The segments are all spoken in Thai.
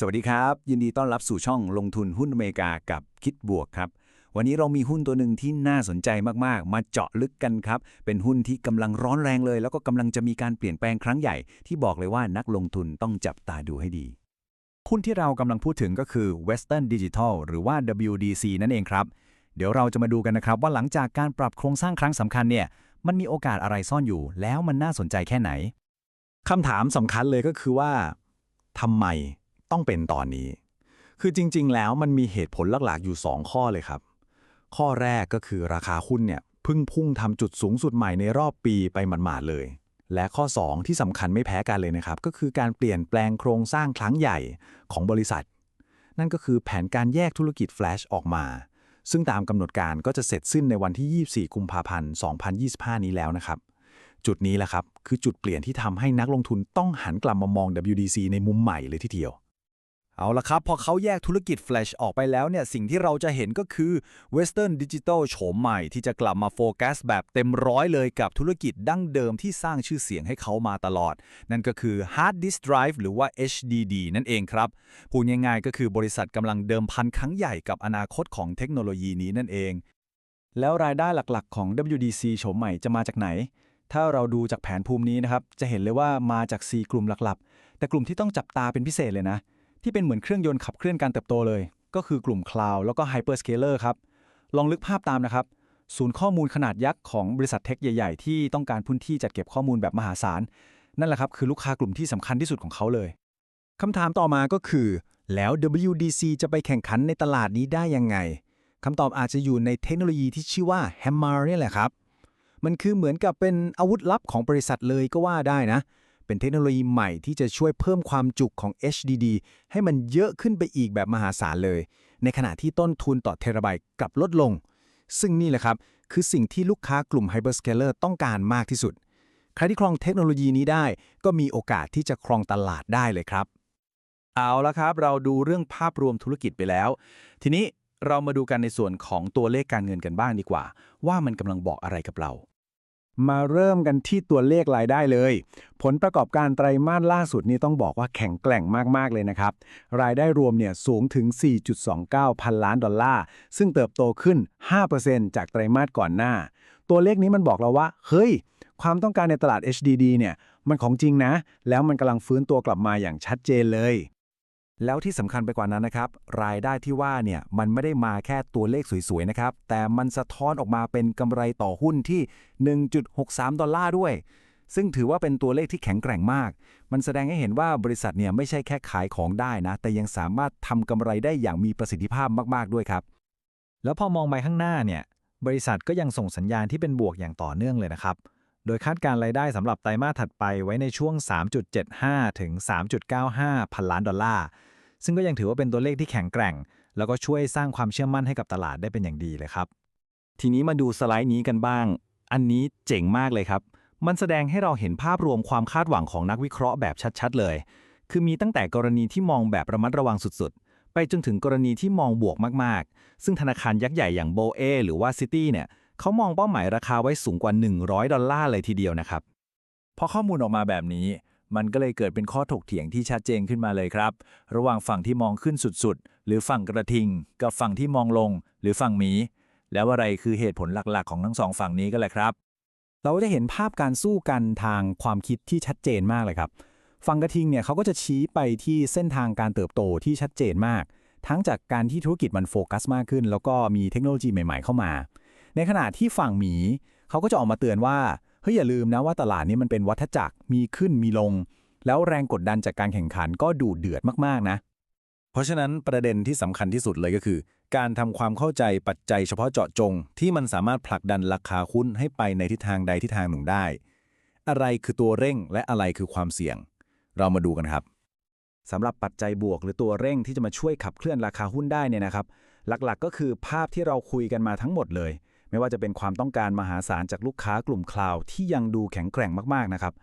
สวัสดีครับ ยินดีต้อนรับสู่ช่องลงทุนหุ้นอเมริกากับคิดบวกครับ วันนี้เรามีหุ้นตัวหนึ่งที่น่าสนใจมากๆ มาเจาะลึกกันครับ เป็นหุ้นที่กำลังร้อนแรงเลย แล้วก็กำลังจะมีการเปลี่ยนแปลงครั้งใหญ่ ที่บอกเลยว่านักลงทุนต้องจับตาดูให้ดี หุ้นที่เรากำลังพูดถึงก็คือ Western Digital หรือว่า WDC นั่นเองครับ เดี๋ยวเราจะมาดูกันนะครับ ว่าหลังจากการปรับโครงสร้างครั้งสำคัญเนี่ยมันมีโอกาสอะไรซ่อนอยู่ แล้วมันน่าสนใจแค่ไหนคำถามสำคัญเลยก็คือว่าทำไม ต้องเป็นตอนนี้ คือจริง ๆ แล้วมันมีเหตุผลหลักๆ อยู่ 2 ข้อเลยครับ ข้อแรกก็คือราคาหุ้นเนี่ยพิ่งพุ่งทำจุดสูงสุดใหม่ในรอบปีไปหมาดๆเลย และข้อ 2 ที่สำคัญไม่แพ้กันเลยนะครับ ก็คือการเปลี่ยนแปลงโครงสร้างครั้งใหญ่ของบริษัท นั่นก็คือแผนการแยกธุรกิจแฟลชออกมา ซึ่งตามกำหนดการก็จะเสร็จสิ้นในวันที่ 24 กุมภาพันธ์ 2025 นี้แล้วนะครับ จุดนี้แหละครับ คือจุดเปลี่ยนที่ทำให้นักลงทุนต้องหันกลับมามอง WDC ในมุมใหม่เลยทีเดียว เอาละครับ พอเขาแยกธุรกิจ Flash ออกไปแล้วเนี่ย สิ่งที่เราจะเห็นก็คือ Western Digital โฉมใหม่ที่จะกลับมาโฟกัสแบบเต็มร้อยเลยกับธุรกิจดั้งเดิมที่สร้างชื่อเสียงให้เขามาตลอด นั่นก็คือ Hard Disk Drive หรือว่า HDD นั่นเองครับ พูดง่ายๆก็คือบริษัทกำลังเดิมพันครั้งใหญ่กับอนาคตของเทคโนโลยีนี้นั่นเอง แล้วรายได้หลักๆ ของ WDC โฉมใหม่จะมาจากไหน ถ้าเราดูจากแผนภูมินี้นะครับจะเห็นเลยว่ามาจาก 4 กลุ่มหลักๆ แต่กลุ่มที่ต้องจับตาเป็นพิเศษเลยนะ ที่เป็นเหมือนเครื่องยนต์ขับเคลื่อนการเติบโตเลย ก็คือกลุ่ม Cloud แล้วก็ Hyperscaler ครับ ลองลึกภาพตามนะครับ ศูนย์ข้อมูลขนาดยักษ์ของบริษัทเทคใหญ่ ๆ ที่ต้องการพื้นที่จัดเก็บข้อมูลแบบมหาศาล นั่นแหละครับคือลูกค้ากลุ่มที่สำคัญที่สุดของเขาเลยคำถามต่อมาก็คือ แล้ว WDC จะไปแข่งขันในตลาดนี้ได้ยังไงคำตอบอาจจะอยู่ในเทคโนโลยีที่ชื่อว่า Hammer นี่แหละครับ มันคือเหมือนกับเป็นอาวุธลับของบริษัทเลยก็ว่าได้นะ เป็นเทคโนโลยีใหม่ที่จะช่วยเพิ่มความจุของ HDD ให้มันเยอะขึ้นไปอีกแบบมหาศาลเลย ในขณะที่ต้นทุนต่อเทราไบต์กลับลดลง ซึ่งนี่แหละครับ คือสิ่งที่ลูกค้ากลุ่ม Hyperscaler ต้องการมากที่สุด ใครที่ครองเทคโนโลยีนี้ได้ ก็มีโอกาสที่จะครองตลาดได้เลยครับ เอาละครับ เราดูเรื่องภาพรวมธุรกิจไปแล้ว ทีนี้เรามาดูกันในส่วนของตัวเลขการเงินกันบ้างดีกว่า ว่ามันกำลังบอกอะไรกับเรา มาเริ่มกันที่ตัวเลขรายได้เลย ผลประกอบการไตรมาสล่าสุดนี่ต้องบอกว่าแข็งแกร่งมาก ๆ เลยนะครับ รายได้รวมเนี่ยสูงถึง 4.29 พันล้านดอลลาร์ ซึ่งเติบโตขึ้น 5%จากไตรมาสก่อนหน้า ตัวเลขนี้มันบอกเราว่า เฮ้ย ความต้องการในตลาด HDD เนี่ย มันของจริงนะ แล้วมันกำลังฟื้นตัวกลับมาอย่างชัดเจนเลย แล้วที่สำคัญไปกว่านั้นนะครับ รายได้ที่ว่าเนี่ยมันไม่ได้มาแค่ตัวเลขสวยๆนะครับ แต่มันสะท้อนออกมาเป็นกำไรต่อหุ้นที่ 1.63 ดอลลาร์ด้วย ซึ่งถือว่าเป็นตัวเลขที่แข็งแกร่งมาก มันแสดงให้เห็นว่าบริษัทเนี่ยไม่ใช่แค่ขายของได้นะ แต่ยังสามารถทำกำไรได้อย่างมีประสิทธิภาพมากๆด้วยครับ แล้วพอมองไปข้างหน้าเนี่ยบริษัทก็ยังส่งสัญญาณที่เป็นบวกอย่างต่อเนื่องเลยนะครับ โดยคาดการรายได้สำหรับไตรมาสถัดไปไว้ในช่วง 3.75 ถึง 3.95 พันล้านดอลลาร์ ซึ่งก็ยังถือว่าเป็นตัวเลขที่แข็งแกร่ง แล้วก็ช่วยสร้างความเชื่อมั่นให้กับตลาดได้เป็นอย่างดีเลยครับ ทีนี้มาดูสไลด์นี้กันบ้าง อันนี้เจ๋งมากเลยครับ มันแสดงให้เราเห็นภาพรวมความคาดหวังของนักวิเคราะห์แบบชัดๆ เลย คือมีตั้งแต่กรณีที่มองแบบระมัดระวังสุดๆ ไปจนถึงกรณีที่มองบวกมากๆ ซึ่งธนาคารยักษ์ใหญ่อย่างโบเอหรือว่าซิตี้เนี่ย เขามองเป้าหมายราคาไว้สูงกว่า 100 ดอลลาร์เลยทีเดียวนะครับ พอข้อมูลออกมาแบบนี้ มันก็เลยเกิดเป็นข้อถกเถียงที่ชัดเจนขึ้นมาเลยครับ ระหว่างฝั่งที่มองขึ้นสุดๆ หรือฝั่งกระทิง กับฝั่งที่มองลง หรือฝั่งหมี แล้วอะไรคือเหตุผลหลักๆ ของทั้งสองฝั่งนี้ก็แหละครับ เราจะเห็นภาพการสู้กันทางความคิดที่ชัดเจนมากเลยครับ ฝั่งกระทิงเนี่ยเขาก็จะชี้ไปที่เส้นทางการเติบโตที่ชัดเจนมาก ทั้งจากการที่ธุรกิจมันโฟกัสมากขึ้น แล้วก็มีเทคโนโลยีใหม่ ๆ เข้ามา ในขณะที่ฝั่งหมีเขาก็จะออกมาเตือนว่าเฮ้ยอย่าลืมนะว่าตลาดนี้มันเป็นวัฏจักรมีขึ้นมีลง แล้วแรงกดดันจากการแข่งขันก็ดูเดือดมากๆนะ เพราะฉะนั้นประเด็นที่สำคัญที่สุดเลยก็คือ การทำความเข้าใจปัจจัยเฉพาะเจาะจง ที่มันสามารถผลักดันราคาหุ้นให้ไปในทิศทางใดทิศทางหนึ่งได้ อะไรคือตัวเร่งและอะไรคือความเสี่ยง เรามาดูกันครับสำหรับปัจจัยบวกหรือตัวเร่งที่จะมาช่วยขับเคลื่อนราคาหุ้นได้เนี่ยนะครับ หลักๆ ก็คือภาพที่เราคุยกันมาทั้งหมดเลย ไม่ว่าจะเป็นความต้องการมหาศาลจากลูกค้ากลุ่มคลาวที่ยังดูแข็งแกร่งมากๆนะครับ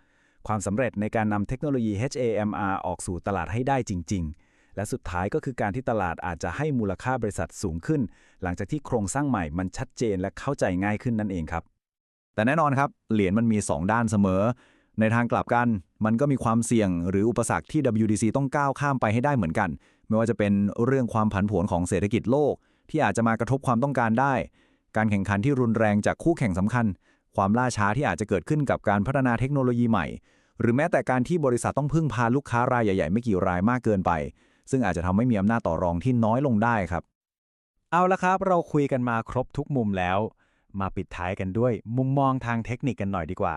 ความสำเร็จในการนำเทคโนโลยี HAMR ออกสู่ตลาดให้ได้จริง ๆ และสุดท้ายก็คือการที่ตลาดอาจจะให้มูลค่าบริษัทสูงขึ้น หลังจากที่โครงสร้างใหม่มันชัดเจนและเข้าใจง่ายขึ้นนั่นเองครับ แต่แน่นอนครับ เหรียญมันมี 2 ด้านเสมอ ในทางกลับกัน มันก็มีความเสี่ยงหรืออุปสรรคที่ WDC ต้องก้าวข้ามไปให้ได้เหมือนกัน ไม่ว่าจะเป็นเรื่องความผันผวนของเศรษฐกิจโลก ที่อาจจะมากระทบความต้องการได้ การแข่งขันที่รุนแรงจากคู่แข่งสำคัญ ความล่าช้าที่อาจจะเกิดขึ้นกับการพัฒนาเทคโนโลยีใหม่ หรือแม้แต่การที่บริษัทต้องพึ่งพาลูกค้ารายใหญ่ๆ ไม่กี่รายมากเกินไป ซึ่งอาจจะทำให้มีอำนาจต่อรองที่น้อยลงได้ครับ เอาละครับ เราคุยกันมาครบทุกมุมแล้ว มาปิดท้ายกันด้วยมุมมองทางเทคนิคกันหน่อยดีกว่า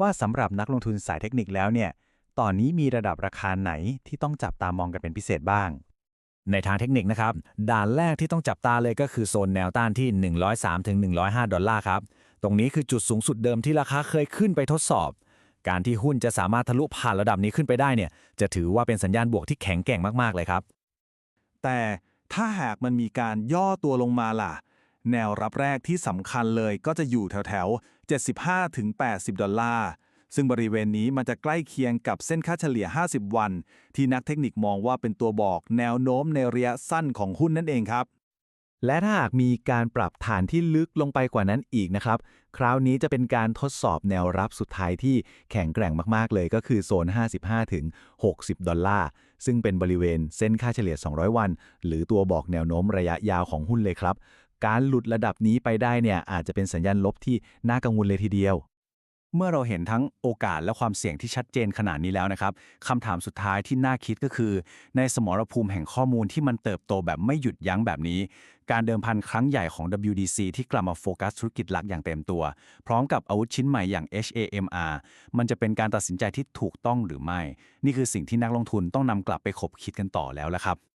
ว่าสำหรับนักลงทุนสายเทคนิคแล้วเนี่ยตอนนี้มีระดับราคาไหนที่ต้องจับตามองกันเป็นพิเศษบ้าง ในทางเทคนิคนะครับ ด่านแรกที่ต้องจับตาเลยก็คือโซนแนวต้านที่ 103ถึง105 ดอลลาร์ครับ ตรงนี้คือจุดสูงสุดเดิมที่ราคาเคยขึ้นไปทดสอบ การที่หุ้นจะสามารถทะลุผ่านระดับนี้ขึ้นไปได้เนี่ย จะถือว่าเป็นสัญญาณบวกที่แข็งแกร่งมากๆเลยครับ แต่ถ้าหากมันมีการย่อตัวลงมาล่ะ แนวรับแรกที่สำคัญเลยก็จะอยู่แถวๆ75-80 ดอลลาร์ ซึ่งบริเวณนี้มันจะใกล้เคียงกับเส้นค่าเฉลี่ย 50 วัน ที่นักเทคนิคมองว่าเป็นตัวบอกแนวโน้มในระยะสั้นของหุ้นนั่นเองครับ และถ้าหากมีการปรับฐานที่ลึกลงไปกว่านั้นอีกนะครับ คราวนี้จะเป็นการทดสอบแนวรับสุดท้ายที่แข็งแกร่งมากๆเลยก็คือโซน 55 ถึง 60 ดอลลาร์ ซึ่งเป็นบริเวณเส้นค่าเฉลี่ย 200 วัน หรือตัวบอกแนวโน้มระยะยาวของหุ้นเลยครับ การหลุดระดับนี้ไปได้เนี่ยอาจจะเป็นสัญญาณลบที่น่ากังวลเลยทีเดียว เมื่อเราเห็นทั้งโอกาสและความเสี่ยงที่ชัดเจนขนาดนี้แล้วนะครับคำถามสุดท้ายที่น่าคิดก็คือ ในสมรภูมิแห่งข้อมูลที่มันเติบโตแบบไม่หยุดยั้งแบบนี้ การเดิมพันครั้งใหญ่ของ WDC ที่กลับมาโฟกัสธุรกิจหลักอย่างเต็มตัว พร้อมกับอาวุธชิ้นใหม่อย่าง HAMR มันจะเป็นการตัดสินใจที่ถูกต้องหรือไม่ นี่คือสิ่งที่นักลงทุนต้องนำกลับไปคบคิดกันต่อแล้วละครับ